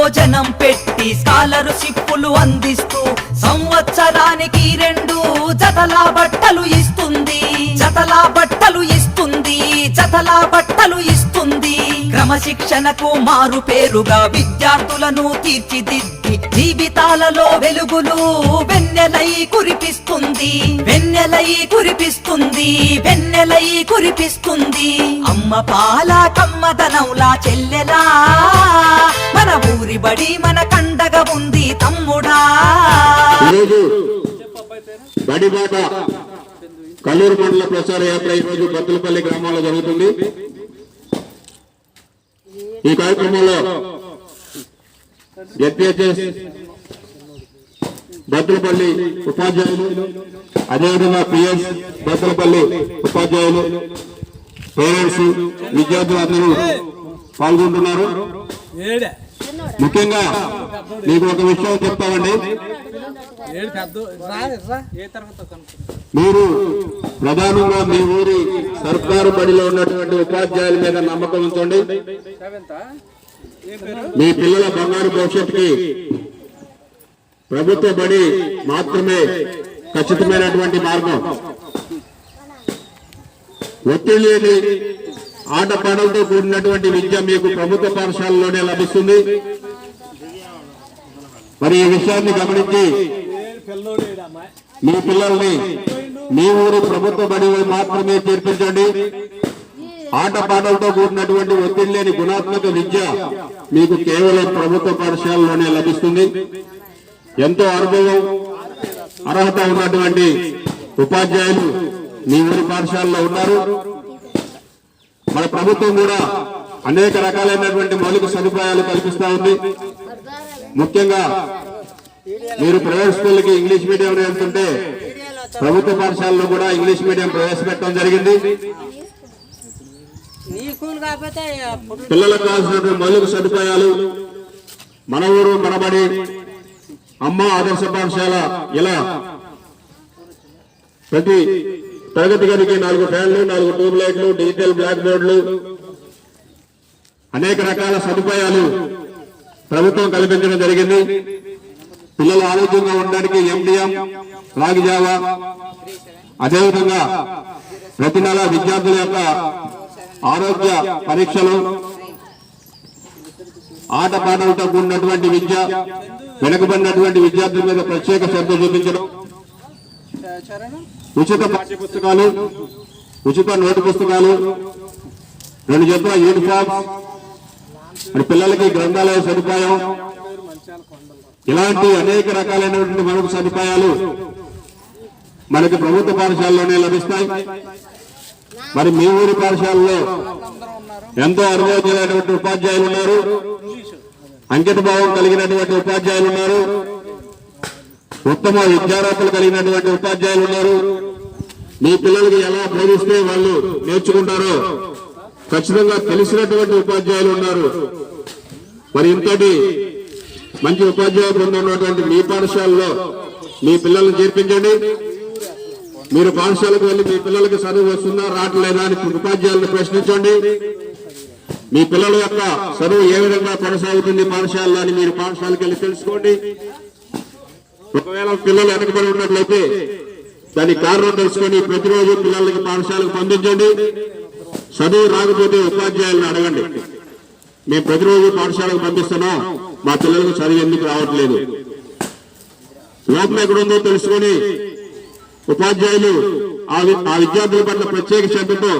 భోజనం పెట్టి స్కాలర్షిప్పులు అందిస్తూ సంవత్సరానికి రెండు జతలా బట్టలు ఇస్తుంది. జతలా బట్టలు ఇస్తుంది జతలా బట్టలు ఇస్తుంది క్రమశిక్షణకు మారు పేరుగా విద్యార్థులను తీర్చిదిద్ది జీవితాలలో వెలుగులు వెన్నెలై కురిపిస్తుంది. వెన్నెలై కురిపిస్తుంది. వెన్నెలై కురిపిస్తుంది. అమ్మ పాల కమ్మదనంలా చెల్లెలా. మన ఊరి బడి మన కండగా ఉంది తమ్ముడా. ఈరోజు బడిబాట కల్లూరు మండల ప్రచార యాత్ర ఈరోజు బత్తులపల్లి గ్రామంలో జరుగుతుంది. ఈ కార్యక్రమంలో జడ్పిహెచ్ఎస్ బద్దలపల్లి ఉపాధ్యాయులు అదేవిధంగా పిఎస్ బత్తులపల్లి ఉపాధ్యాయులు పేరెంట్స్ విద్యార్థులు అందరూ పాల్గొంటున్నారు. ముఖ్యంగా మీకు ఒక విషయం చెప్తామండి. మీరు ప్రధానంగా మీ ఊరి సర్కారు బడిలో ఉన్నటువంటి ఉపాధ్యాయుల మీద నమ్మకం ఉంచండి. మీ పిల్లల బంగారు భవిష్యత్తుకి ప్రభుత్వ బడి మాత్రమే ఖచ్చితమైనటువంటి మార్గం. ఒత్తిడి లేని ఆటపాటలతో కూడినటువంటి విద్య మీకు ప్రభుత్వ పాఠశాలలోనే లభిస్తుంది. మరి ఈ విషయాన్ని గమనించి మీ పిల్లల్ని మీ ఊరు ప్రభుత్వ బడిలో మాత్రమే చేర్పించండి. ఆట పాటలతో కూడినటువంటి ఒత్తిడి లేని గుణాత్మక విద్య మీకు కేవలం ప్రభుత్వ పాఠశాలలోనే లభిస్తుంది. ఎంతో అనుభవం అర్హత ఉన్నటువంటి ఉపాధ్యాయులు మీ ఊరి పాఠశాలలో ఉన్నారు. మన ప్రభుత్వం కూడా అనేక రకాలైనటువంటి మౌలిక సదుపాయాలు కల్పిస్తా ఉంది. ముఖ్యంగా మీరు ప్రైవేట్ స్కూల్కి ఇంగ్లీష్ మీడియం వెళ్తుంటే ప్రభుత్వ పాఠశాలలో కూడా ఇంగ్లీష్ మీడియం ప్రవేశపెట్టడం జరిగింది. పిల్లలకు కావాల్సినటువంటి మౌలిక సదుపాయాలు మన ఊరు మనబడి అమ్మ ఆదర్శ పాఠశాల ఇలా ప్రతి తరగతి గదికి నాలుగు ఫ్యాన్లు నాలుగు ట్యూబ్ లైట్లు డిజిటల్ బ్లాక్ బోర్డులు అనేక రకాల సదుపాయాలు ప్రభుత్వం కల్పించడం జరిగింది. పిల్లలు ఆరోగ్యంగా ఉండడానికి ఎండిఎం రాగిజావా అదేవిధంగా ప్రతి నెల విద్యార్థుల యొక్క ఆరోగ్య పరీక్షలు ఆట పాటలతో కూడినటువంటి విద్య వెనుకబడినటువంటి విద్యార్థుల మీద ప్రత్యేక శ్రద్ధ చూపించడం. ఉచిత పాఠ్య పుస్తకాలు ఉచిత నోటు పుస్తకాలు రెండు జతల యూనిఫామ్ మరి పిల్లలకి గ్రంథాలయ సదుపాయం ఇలాంటి అనేక రకాలైనటువంటి మరొక సదుపాయాలు మనకి ప్రభుత్వ పాఠశాలలోనే లభిస్తాయి. మరి మీ ఊరి పాఠశాలలో ఎంతో అనుభవజ్ఞులైనటువంటి ఉపాధ్యాయులు ఉన్నారు. అంకిత భావం కలిగినటువంటి ఉపాధ్యాయులు ఉన్నారు. ఉత్తమ విద్యార్థులు కలిగినటువంటి ఉపాధ్యాయులు ఉన్నారు. మీ పిల్లలకి ఎలా బోధిస్తే వాళ్ళు నేర్చుకుంటారో ఖచ్చితంగా తెలిసినటువంటి ఉపాధ్యాయులు ఉన్నారు. మరి ఇంతటి మంచి ఉపాధ్యాయ బృందం ఉన్నటువంటి మీ పాఠశాలలో మీ పిల్లల్ని చేర్పించండి. మీరు పాఠశాలకు వెళ్ళి మీ పిల్లలకి చదువు వస్తుందా రావట్లేదా అని ఉపాధ్యాయులను ప్రశ్నించండి. మీ పిల్లల యొక్క చదువు ఏ విధంగా కొనసాగుతుంది పాఠశాలలో అని మీరు పాఠశాలకు వెళ్ళి తెలుసుకోండి. ఒకవేళ పిల్లలు వెనకబడి ఉన్నట్లయితే దానికి కారణం తెలుసుకొని ప్రతిరోజు పిల్లలకి పాఠశాలకు పంపించండి. చదువు రాకపోతే ఉపాధ్యాయులను అడగండి. మేము ప్రతిరోజు పాఠశాలకు పంపిస్తున్నాం. మా పిల్లలకు చదువు ఎందుకు రావట్లేదు? లోపం ఎక్కడుందో తెలుసుకొని ఉపాధ్యాయులు ఆ విద్యార్థుల పట్ల ప్రత్యేక శ్రద్ధతో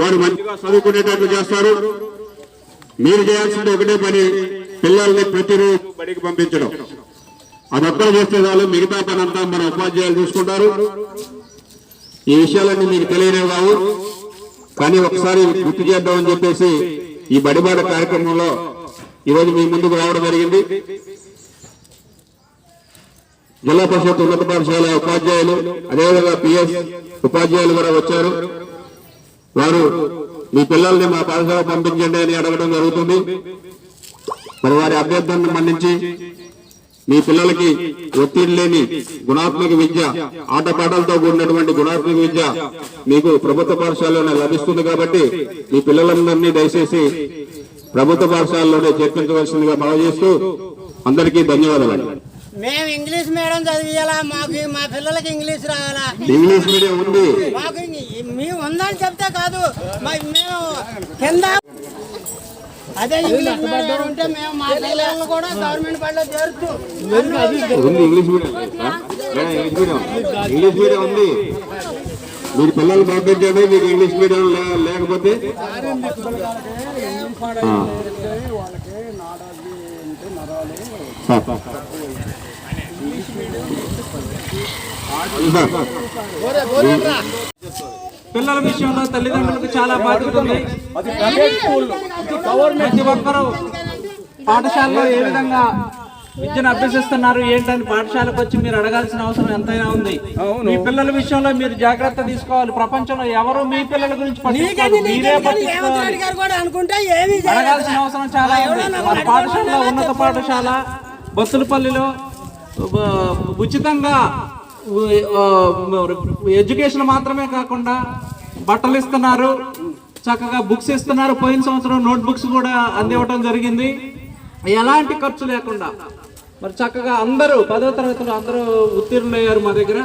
వారు మంచిగా చదువుకునేటట్లు చేస్తారు. మీరు చేయాల్సింది ఒకటే పని పిల్లల్ని ప్రతిరోజు బడికి పంపించడం. అదొక్కరు చేస్తే చాలు మిగతా పని అంతా మన ఉపాధ్యాయులు చూసుకుంటారు. ఈ విషయాలన్నీ మీకు తెలియనే కావు. కానీ ఒకసారి గుర్తు చేద్దామని చెప్పేసి ఈ బడిబాట కార్యక్రమంలో ఈరోజు మీ ముందుకు రావడం జరిగింది. జిల్లా పరిషత్ ఉన్నత పాఠశాల ఉపాధ్యాయులు అదేవిధంగా పిఎస్ ఉపాధ్యాయులు కూడా వచ్చారు. వారు మీ పిల్లల్ని మా పాఠశాల పంపించండి అని అడగడం జరుగుతుంది. మరి వారి అభ్యర్థనను మన్నించి మీ పిల్లలకి ఒత్తిడి లేని గుణాత్మక విద్య ఆటపాటలతో కూడినటువంటి గుణాత్మక విద్య మీకు ప్రభుత్వ పాఠశాలలోనే లభిస్తుంది కాబట్టి మీ పిల్లలందరినీ దయచేసి ప్రభుత్వ పాఠశాలలోనే చేర్పించవలసిందిగా మనవి చేస్తూ అందరికీ ధన్యవాదాలు. మేము ఇంగ్లీష్ మీడియం చదివియాలా మాకు మా పిల్లలకి ఇంగ్లీష్ రావాలా? ఇంగ్లీష్ మీడియం ఉంది. మాకు మేము ఉందని చెప్తే కాదు. మేము కింద అదే ఇంగ్లీష్ మీడియం ఉంటే మేము మా పిల్లలను కూడా గవర్నమెంట్ బడిలో చేరుతూ ఉంది English medium. English medium. English medium ఉంది. మీరు పిల్లలు పంపించండి మీకు ఇంగ్లీష్ మీడియం లేకపోతే. పిల్లల విషయంలో తల్లిదండ్రులకు చాలా బాధ్యత ఉంది. ప్రతి ఒక్కరూ పాఠశాలలో ఏ విధంగా విద్యను అభ్యసిస్తున్నారు ఏంటని పాఠశాలకు వచ్చి మీరు అడగాల్సిన అవసరం ఎంతైనా ఉంది. మీ పిల్లల విషయంలో మీరు జాగ్రత్త తీసుకోవాలి. ప్రపంచంలో ఎవరు మీ పిల్లల గురించి పట్టించుకోరు. మీరే పట్టించుకోవాలి. గారు కూడా అనుకుంటే ఏమి అడగాల్సిన అవసరం చాలా ఉంది. పాఠశాలలో ఉన్నత పాఠశాల బస్సులపల్లిలో ఉచితంగా ఎడ్యుకేషన్ మాత్రమే కాకుండా బట్టలు ఇస్తున్నారు. చక్కగా బుక్స్ ఇస్తున్నారు. పోయిన సంవత్సరం నోట్ బుక్స్ కూడా అందివ్వడం జరిగింది. ఎలాంటి ఖర్చు లేకుండా. మరి చక్కగా అందరూ పదో తరగతిలో అందరూ ఉత్తీర్ణులు అయ్యారు మా దగ్గర.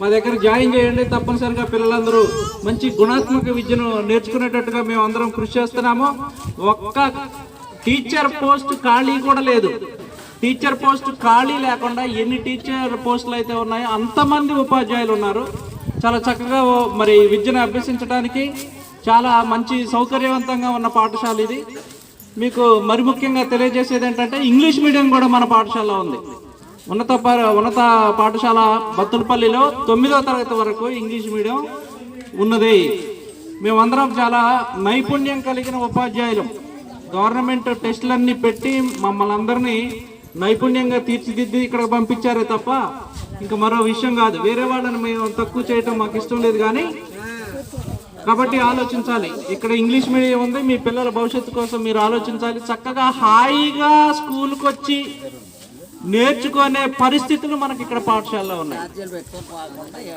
మా దగ్గర జాయిన్ చేయండి తప్పనిసరిగా పిల్లలందరూ మంచి గుణాత్మక విద్యను నేర్చుకునేటట్టుగా మేము అందరం కృషి చేస్తున్నాము. ఒక్క టీచర్ పోస్ట్ ఖాళీ కూడా లేదు. టీచర్ పోస్ట్ ఖాళీ లేకుండా ఎన్ని టీచర్ పోస్టులు అయితే ఉన్నాయో అంతమంది ఉపాధ్యాయులు ఉన్నారు. చాలా చక్కగా మరి విద్యను అభ్యసించడానికి చాలా మంచి సౌకర్యవంతంగా ఉన్న పాఠశాల ఇది. మీకు మరి ముఖ్యంగా తెలియజేసేది ఏంటంటే ఇంగ్లీష్ మీడియం కూడా మన పాఠశాలలో ఉంది. ఉన్నత ఉన్నత పాఠశాల బత్తులపల్లిలో తొమ్మిదో తరగతి వరకు ఇంగ్లీష్ మీడియం ఉన్నది. మేమందరం చాలా నైపుణ్యం కలిగిన ఉపాధ్యాయులు. గవర్నమెంట్ టెస్టులన్నీ పెట్టి మమ్మల్ని అందరినీ నైపుణ్యంగా తీర్చిదిద్ది ఇక్కడ పంపించారే తప్ప ఇంకా మరో విషయం కాదు. వేరే వాళ్ళని మేము తక్కువ చేయటం మాకు ఇష్టం లేదు కానీ కాబట్టి ఆలోచించాలి. ఇక్కడ ఇంగ్లీష్ మీడియం ఉంది మీ పిల్లల భవిష్యత్తు కోసం మీరు ఆలోచించాలి. చక్కగా హాయిగా స్కూల్కి వచ్చి నేర్చుకునే పరిస్థితులు మనకి ఇక్కడ పాఠశాలలో ఉన్నాయి.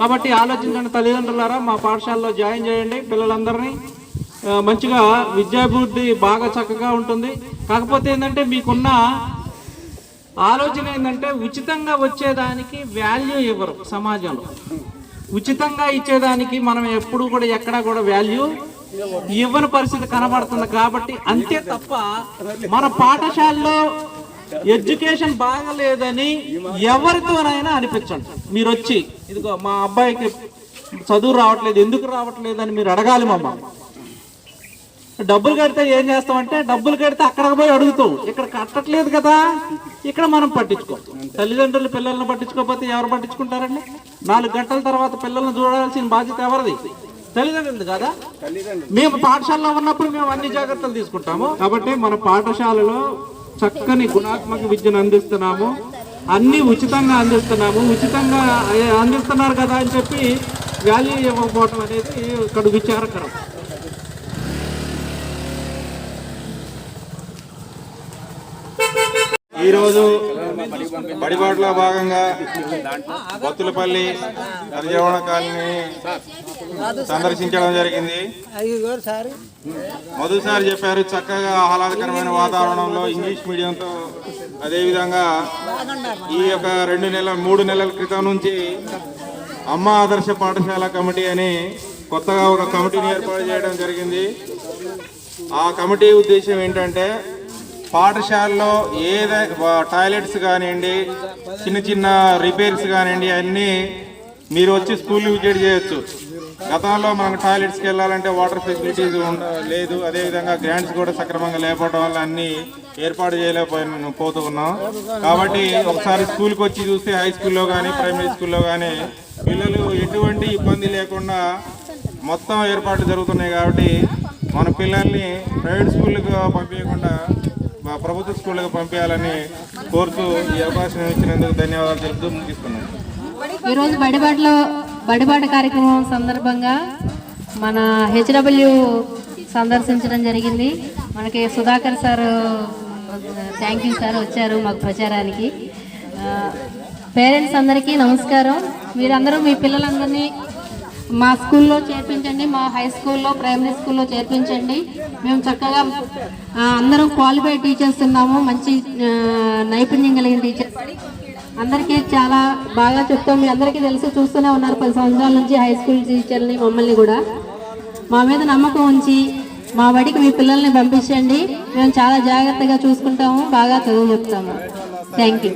కాబట్టి ఆలోచించండి తల్లిదండ్రులారా మా పాఠశాలలో జాయిన్ చేయండి పిల్లలందరినీ. మంచిగా విద్యాభివృద్ధి బాగా చక్కగా ఉంటుంది. కాకపోతే ఏంటంటే మీకున్న ఆలోచన ఏంటంటే ఉచితంగా వచ్చేదానికి వాల్యూ ఇవ్వరు సమాజంలో. ఉచితంగా ఇచ్చేదానికి మనం ఎప్పుడు కూడా ఎక్కడా కూడా వాల్యూ ఇవ్వని పరిస్థితి కనబడుతుంది కాబట్టి అంతే తప్ప మన పాఠశాలలో ఎడ్యుకేషన్ బాగలేదని ఎవరితోనైనా అనిపించండి. మీరు వచ్చి ఇదిగో మా అబ్బాయికి చదువు రావట్లేదు ఎందుకు రావట్లేదు అని మీరు అడగాలి మా డబ్బులు కడితే ఏం చేస్తామంటే డబ్బులు కడితే అక్కడికి పోయి అడుగుతాం ఇక్కడ కట్టట్లేదు కదా ఇక్కడ మనం పట్టించుకోం. తల్లిదండ్రులు పిల్లల్ని పట్టించుకోకపోతే ఎవరు పట్టించుకుంటారండి? నాలుగు గంటల తర్వాత పిల్లల్ని చూడాల్సిన బాధ్యత ఎవరిది? తల్లిదండ్రులు కదా? మేము పాఠశాలలో ఉన్నప్పుడు మేము అన్ని జాగ్రత్తలు తీసుకుంటాము. కాబట్టి మన పాఠశాలలో చక్కని గుణాత్మక విద్యను అందిస్తున్నాము. అన్ని ఉచితంగా అందిస్తున్నాము. ఉచితంగా అందిస్తున్నారు కదా అని చెప్పి వాల్యూ ఇవ్వకపోవడం అనేది ఇక్కడ విచారకరం. ఈరోజు బడిబాటులో భాగంగా బత్తులపల్లి హరిజవణ కాలనీ సందర్శించడం జరిగింది. సార్ మొదటిసారి చెప్పారు చక్కగా ఆహ్లాదకరమైన వాతావరణంలో ఇంగ్లీష్ మీడియంతో అదేవిధంగా ఈ యొక్క రెండు నెలల మూడు నెలల క్రితం నుంచి అమ్మ ఆదర్శ పాఠశాల కమిటీ అని కొత్తగా ఒక కమిటీని ఏర్పాటు చేయడం జరిగింది. ఆ కమిటీ ఉద్దేశం ఏంటంటే పాఠశాలలో ఏదై టాయిలెట్స్ కానివ్వండి చిన్న చిన్న రిపేర్స్ కానివ్వండి అన్నీ మీరు వచ్చి స్కూల్ విజిట్ చేయొచ్చు. గతంలో మనకు టాయిలెట్స్కి వెళ్ళాలంటే వాటర్ ఫెసిలిటీస్ లేదు. అదేవిధంగా గ్రాంట్స్ కూడా సక్రమంగా లేకపోవడం వల్ల అన్నీ ఏర్పాటు చేయలేకపోయిన పోతూ ఉన్నాం కాబట్టి ఒకసారి స్కూల్కి వచ్చి చూస్తే హై స్కూల్లో కానీ ప్రైమరీ స్కూల్లో కానీ పిల్లలు ఎటువంటి ఇబ్బంది లేకుండా మొత్తం ఏర్పాట్లు జరుగుతున్నాయి కాబట్టి మన పిల్లల్ని ప్రైవేట్ స్కూళ్ళకు పంపించకుండా మా ప్రభుత్వ స్కూళ్ళకి పంపించాలని కోరుతూ ఈ అవకాశం ఇచ్చినందుకు ధన్యవాదాలు తెలుపుతూ ముగిస్తున్నాను ఈరోజు బడిబాటలో బడిబాట కార్యక్రమం సందర్భంగా మన హెచ్డబ్ల్యూ సందర్శించడం జరిగింది. మనకి Sudhakar sir thank you sir వచ్చారు మాకు ప్రచారానికి. పేరెంట్స్ అందరికీ నమస్కారం. మీరందరూ మీ పిల్లలందరినీ మా స్కూల్లో చేర్పించండి మా హై స్కూల్లో ప్రైమరీ స్కూల్లో చేర్పించండి. మేము చక్కగా అందరం క్వాలిఫైడ్ టీచర్స్ ఉన్నాము మంచి నైపుణ్యం కలిగిన టీచర్స్ అందరికీ చాలా బాగా చెప్తాం. మీ అందరికీ తెలిసి చూస్తూనే ఉన్నారు పది సంవత్సరాల నుంచి హై స్కూల్ టీచర్ని మమ్మల్ని కూడా. మా మీద నమ్మకం ఉంచి మా బడికి మీ పిల్లల్ని పంపించండి. మేము చాలా జాగ్రత్తగా చూసుకుంటాము బాగా చదువు చెప్తాము. Thank you